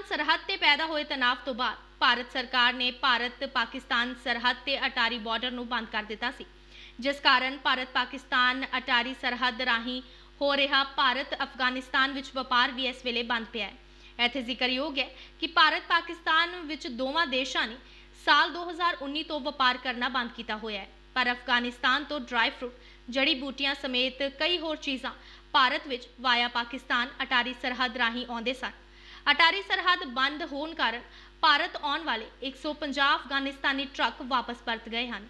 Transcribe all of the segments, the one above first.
ਪਾਕਿਸਤਾਨ ਸਰਹੱਦ ਤੇ ਪੈਦਾ ਹੋਏ ਤਣਾਅ ਤੋਂ ਬਾਅਦ ਭਾਰਤ ਸਰਕਾਰ ਨੇ ਭਾਰਤ ਪਾਕਿਸਤਾਨ ਸਰਹੱਦ ਤੇ ਅਟਾਰੀ ਬਾਰਡਰ ਨੂੰ ਬੰਦ ਕਰ ਦਿੱਤਾ ਸੀ, ਜਿਸ ਕਾਰਨ ਭਾਰਤ ਪਾਕਿਸਤਾਨ ਅਟਾਰੀ ਸਰਹੱਦ ਰਾਹੀਂ ਹੋ ਰਿਹਾ ਭਾਰਤ ਅਫਗਾਨਿਸਤਾਨ ਵਿੱਚ ਵਪਾਰ ਵੀ ਇਸ ਵੇਲੇ ਬੰਦ ਪਿਆ ਹੈ। ਇੱਥੇ ਜ਼ਿਕਰਯੋਗ ਹੈ ਕਿ ਭਾਰਤ ਪਾਕਿਸਤਾਨ ਵਿੱਚ ਦੋਵਾਂ ਦੇਸ਼ਾਂ ਨੇ ਸਾਲ 2019 ਤੋਂ ਵਪਾਰ ਕਰਨਾ ਬੰਦ ਕੀਤਾ ਹੋਇਆ ਹੈ, ਪਰ ਅਫਗਾਨਿਸਤਾਨ ਤੋਂ ਡਰਾਈ ਫਰੂਟ ਜੜੀ ਬੂਟੀਆਂ ਸਮੇਤ ਕਈ ਹੋਰ ਚੀਜ਼ਾਂ ਭਾਰਤ ਵਿੱਚ ਵਾਇਆ ਪਾਕਿਸਤਾਨ ਅਟਾਰੀ ਸਰਹੱਦ ਰਾਹੀਂ ਆਉਂਦੇ ਸਨ। ਅਟਾਰੀ ਸਰਹੱਦ ਬੰਦ ਹੋਣ ਕਾਰਨ ਭਾਰਤ ਆਉਣ ਵਾਲੇ 150 ਅਫਗਾਨਿਸਤਾਨੀ ਟਰੱਕ ਵਾਪਸ ਪਰਤ ਗਏ ਹਨ।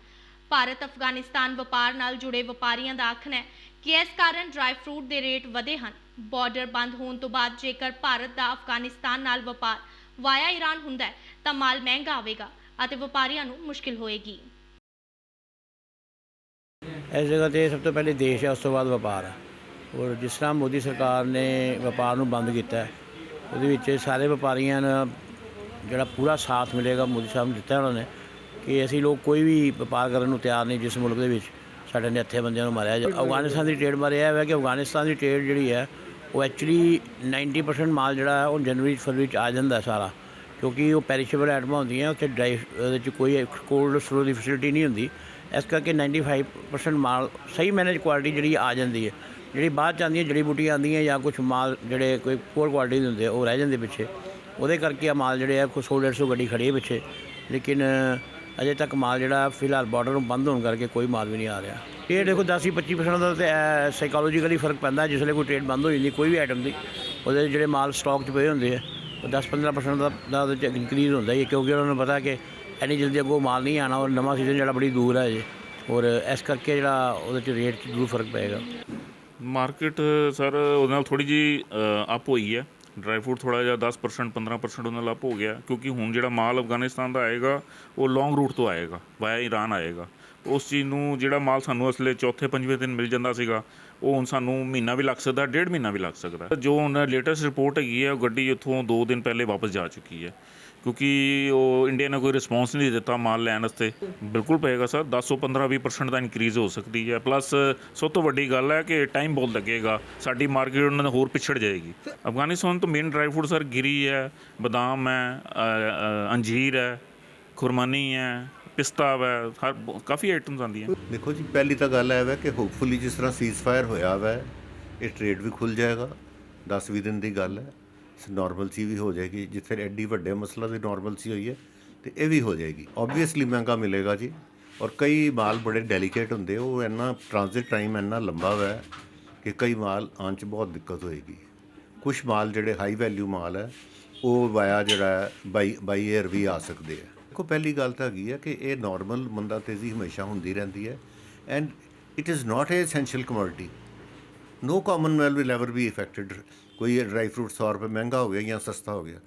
ਭਾਰਤ ਅਫਗਾਨਿਸਤਾਨ ਵਪਾਰ ਨਾਲ ਜੁੜੇ ਵਪਾਰੀਆਂ ਦਾ ਆਖਣਾ ਹੈ ਕਿ ਇਸ ਕਾਰਨ ਡਰਾਈ ਫਰੂਟ ਦੇ ਰੇਟ ਵਧੇ ਹਨ। ਬਾਰਡਰ ਬੰਦ ਹੋਣ ਤੋਂ ਬਾਅਦ ਜੇਕਰ ਭਾਰਤ ਦਾ ਅਫਗਾਨਿਸਤਾਨ ਨਾਲ ਵਪਾਰ ਵਾਇਆ ਈਰਾਨ ਹੁੰਦਾ ਹੈ ਤਾਂ ਮਾਲ ਮਹਿੰਗਾ ਆਵੇਗਾ ਅਤੇ ਵਪਾਰੀਆਂ ਨੂੰ ਮੁਸ਼ਕਿਲ ਹੋਏਗੀ। ਇਸ ਜਗ੍ਹਾ ਤੇ ਸਭ ਤੋਂ ਪਹਿਲੇ ਦੇਸ਼ ਹੈ ਉਸ ਤੋਂ ਬਾਅਦ ਵਪਾਰ ਹੈ। ਔਰ ਜਿਸ ਤਰ੍ਹਾਂ ਮੋਦੀ ਸਰਕਾਰ ਨੇ ਵਪਾਰ ਨੂੰ ਬੰਦ ਕੀਤਾ ਹੈ, ਉਹਦੇ ਵਿੱਚ ਸਾਰੇ ਵਪਾਰੀਆਂ ਨੂੰ ਜਿਹੜਾ ਪੂਰਾ ਸਾਥ ਮਿਲੇਗਾ, ਮੋਦੀ ਸਾਹਿਬ ਨੂੰ ਦਿੱਤਾ ਉਹਨਾਂ ਨੇ ਕਿ ਅਸੀਂ ਲੋਕ ਕੋਈ ਵੀ ਵਪਾਰ ਕਰਨ ਨੂੰ ਤਿਆਰ ਨਹੀਂ ਜਿਸ ਮੁਲਕ ਦੇ ਵਿੱਚ ਸਾਡੇ ਨੇ ਹੱਥੇ ਬੰਦਿਆਂ ਨੂੰ ਮਾਰਿਆ ਜਾ ਅਫਗਾਨਿਸਤਾਨ ਦੀ ਟ੍ਰੇਡ ਬਾਰੇ ਇਹ ਹੈ ਕਿ ਅਫਗਾਨਿਸਤਾਨ ਦੀ ਟ੍ਰੇਡ ਜਿਹੜੀ ਹੈ, ਉਹ ਐਕਚੁਅਲੀ 90% ਮਾਲ ਜਿਹੜਾ ਹੈ, ਉਹ ਜਨਵਰੀ ਫਰਵਰੀ ਚ ਆ ਜਾਂਦਾ ਸਾਰਾ। ਕਿਉਂਕਿ ਉਹ ਪੈਰੀਸ਼ੇਬਲ ਆਈਟਮਾਂ ਹੁੰਦੀਆਂ, ਉੱਥੇ ਡਰਾਈ ਉਹਦੇ ਚ ਕੋਈ ਕੋਲਡ ਸਟੋਰ ਦੀ ਫੈਸਿਲਿਟੀ ਨਹੀਂ ਹੁੰਦੀ। ਇਸ ਕਰਕੇ 95% ਮਾਲ ਸਹੀ ਮੈਨੇਜ ਕੁਆਲਿਟੀ ਜਿਹੜੀ ਆ ਜਾਂਦੀ ਹੈ। ਜਿਹੜੀ ਬਾਅਦ ਚ ਆਉਂਦੀਆਂ, ਜੜੀ ਬੂਟੀਆਂ ਆਉਂਦੀਆਂ ਜਾਂ ਕੁਝ ਮਾਲ ਜਿਹੜੇ ਕੋਈ ਪੂਰ ਕੁਆਲਿਟੀ ਦੇ ਹੁੰਦੇ ਉਹ ਰਹਿ ਜਾਂਦੇ ਪਿੱਛੇ। ਉਹਦੇ ਕਰਕੇ ਆ ਮਾਲ ਜਿਹੜੇ ਆ ਕੋਈ 100 150 ਗੱਡੀ ਖੜੀ ਹੈ ਪਿੱਛੇ। ਲੇਕਿਨ ਅਜੇ ਤੱਕ ਮਾਲ ਜਿਹੜਾ ਫਿਲਹਾਲ ਬਾਰਡਰ ਨੂੰ ਬੰਦ ਹੋਣ ਕਰਕੇ ਕੋਈ ਮਾਲ ਵੀ ਨਹੀਂ ਆ ਰਿਹਾ। ਇਹ ਦੇਖੋ 10 ਹੀ 25% ਦਾ ਤੇ ਸਾਈਕੋਲੋਜੀਕਲੀ ਫ਼ਰਕ ਪੈਂਦਾ, ਜਿਸ ਵੇਲੇ ਕੋਈ ਟ੍ਰੇਡ ਬੰਦ ਹੋ ਜਾਂਦੀ, ਕੋਈ ਵੀ ਆਈਟਮ ਦੀ। ਉਹਦੇ ਜਿਹੜੇ ਮਾਲ ਸਟਾਕ 'ਚ ਪਏ ਹੁੰਦੇ ਆ, ਉਹ 10-15% ਦਾ ਦਾ ਉਹਦੇ 'ਚ ਇਨਕਰੀਜ਼ ਹੁੰਦਾ ਹੀ ਹੈ ਕਿਉਂਕਿ ਉਹਨਾਂ ਨੂੰ ਪਤਾ ਕਿ ਐਨੀ ਜਲਦੀ ਅੱਗੋਂ ਮਾਲ ਨਹੀਂ ਆਣਾ ਔਰ ਨਵਾਂ ਸੀਜ਼ਨ ਜਿਹੜਾ ਬੜੀ ਦੂਰ ਹੈ ਜੇ ਔਰ ਇਸ ਕਰਕੇ ਜਿਹੜਾ ਉਹਦੇ 'ਚ ਰੇਟ 'ਚ ਜ਼ਰੂਰ ਫ਼ਰਕ ਪਏਗਾ। ਮਾਰਕੀਟ, ਸਰ, ਉਹਦੇ ਨਾਲ ਥੋੜੀ ਜੀ ਅਪ ਹੋਈ ਹੈ। ਡਰਾਈ ਫਰੂਟ ਥੋੜਾ ਜਿਹਾ 10% 15% ਉਹਦੇ ਨਾਲ ਅਪ ਹੋ ਗਿਆ। ਕਿਉਂਕਿ ਹੁਣ ਜਿਹੜਾ ਮਾਲ ਅਫਗਾਨਿਸਤਾਨ ਦਾ ਆਏਗਾ, ਉਹ ਲੌਂਗ ਰੂਟ ਤੋਂ ਆਏਗਾ ਵਾਇਆ ਈਰਾਨ ਆਏਗਾ। ਉਸ ਚੀਜ਼ ਨੂੰ ਜਿਹੜਾ ਮਾਲ ਸਾਨੂੰ ਅਸਲੇ ਚੌਥੇ, ਪੰਜਵੇਂ ਦਿਨ ਮਿਲ ਜਾਂਦਾ ਸੀਗਾ, ਉਹ ਹੁਣ ਸਾਨੂੰ ਮਹੀਨਾ ਵੀ ਲੱਗ ਸਕਦਾ, ਡੇਢ ਮਹੀਨਾ ਵੀ ਲੱਗ ਸਕਦਾ। ਜੋ ਹੁਣ ਲੇਟੈਸਟ ਰਿਪੋਰਟ ਹੈਗੀ ਹੈ, ਉਹ ਗੱਡੀ ਉੱਥੋਂ 2 ਦਿਨ ਪਹਿਲੇ ਵਾਪਸ ਜਾ ਚੁੱਕੀ ਹੈ। ਕਿਉਂਕਿ ਉਹ ਇੰਡੀਆ ਨੇ ਕੋਈ ਰਿਸਪੌਂਸ ਨਹੀਂ ਦਿੱਤਾ ਮਾਲ ਲੈਣ ਵਾਸਤੇ। ਬਿਲਕੁਲ ਪਏਗਾ ਸਰ 10 ਤੋਂ 15 20% ਦਾ ਇਨਕਰੀਜ਼ ਹੋ ਸਕਦੀ ਹੈ। ਪਲੱਸ ਸਭ ਤੋਂ ਵੱਡੀ ਗੱਲ ਹੈ ਕਿ ਟਾਈਮ ਬਹੁਤ ਲੱਗੇਗਾ। ਸਾਡੀ ਮਾਰਕੀਟ ਉਹਨਾਂ ਨਾਲ ਹੋਰ ਪਿਛੜ ਜਾਏਗੀ। ਅਫਗਾਨਿਸਤਾਨ ਤੋਂ ਮੇਨ ਡਰਾਈ ਫਰੂਟ ਸਰ ਗਿਰੀ ਹੈ, ਬਦਾਮ ਹੈ ਅੰਜੀਰ ਹੈ, ਖੁਰਮਾਨੀ ਹੈ, ਪਿਸਤਾ ਹੈ, ਹਰ ਕਾਫੀ ਆਈਟਮਸ ਆਉਂਦੀਆਂ। ਦੇਖੋ ਜੀ, ਪਹਿਲੀ ਤਾਂ ਗੱਲ ਇਹ ਵੈ ਕਿ ਹੋਪਫੁਲੀ ਜਿਸ ਤਰ੍ਹਾਂ ਸੀਜ਼ਫਾਇਰ ਹੋਇਆ ਵੈ, ਇਹ ਟ੍ਰੇਡ ਵੀ ਖੁੱਲ ਜਾਏਗਾ। 10-20 ਦਿਨ ਦੀ ਗੱਲ ਹੈ। ਨਾਰਮਲਸੀ ਵੀ ਹੋ ਜਾਏਗੀ, ਜਿੱਥੇ ਐਡੀ ਵੱਡੇ ਮਸਲਾ ਦੀ ਨਾਰਮਲਸੀ ਹੋਈ ਹੈ, ਤੇ ਇਹ ਵੀ ਹੋ ਜਾਏਗੀ। ਆਬਵੀਅਸਲੀ ਮਹਿੰਗਾ ਮਿਲੇਗਾ ਜੀ, ਔਰ ਕਈ ਮਾਲ ਬੜੇ ਡੈਲੀਕੇਟ ਹੁੰਦੇ, ਉਹ ਇੰਨਾ ਟ੍ਰਾਂਜ਼ਿਟ ਟਾਈਮ ਇੰਨਾ ਲੰਬਾ ਵਾ ਕਿ ਕਈ ਮਾਲ ਆਉਣ 'ਚ ਬਹੁਤ ਦਿੱਕਤ ਹੋਏਗੀ। ਕੁਝ ਮਾਲ ਜਿਹੜੇ ਹਾਈ ਵੈਲਿਊ ਮਾਲ ਹੈ, ਉਹ ਵਾਇਆ ਜਿਹੜਾ ਬਾਈ ਬਾਈ 에ਅਰ ਵੀ ਆ ਸਕਦੇ ਆ ਦੇਖੋ, ਪਹਿਲੀ ਗੱਲ ਤਾਂ ਹੈਗੀ ਹੈ ਕਿ ਇਹ ਨਾਰਮਲ ਮੰਦਾ ਤੇਜ਼ੀ ਹਮੇਸ਼ਾ ਹੁੰਦੀ ਰਹਿੰਦੀ ਹੈ and it is not a essential commodity no common man will ever be affected ਕੋਈ ਡਰਾਈ ਫਰੂਟ 100 ਰੁਪਏ ਮਹਿੰਗਾ ਹੋ ਗਿਆ ਜਾਂ ਸਸਤਾ ਹੋ ਗਿਆ।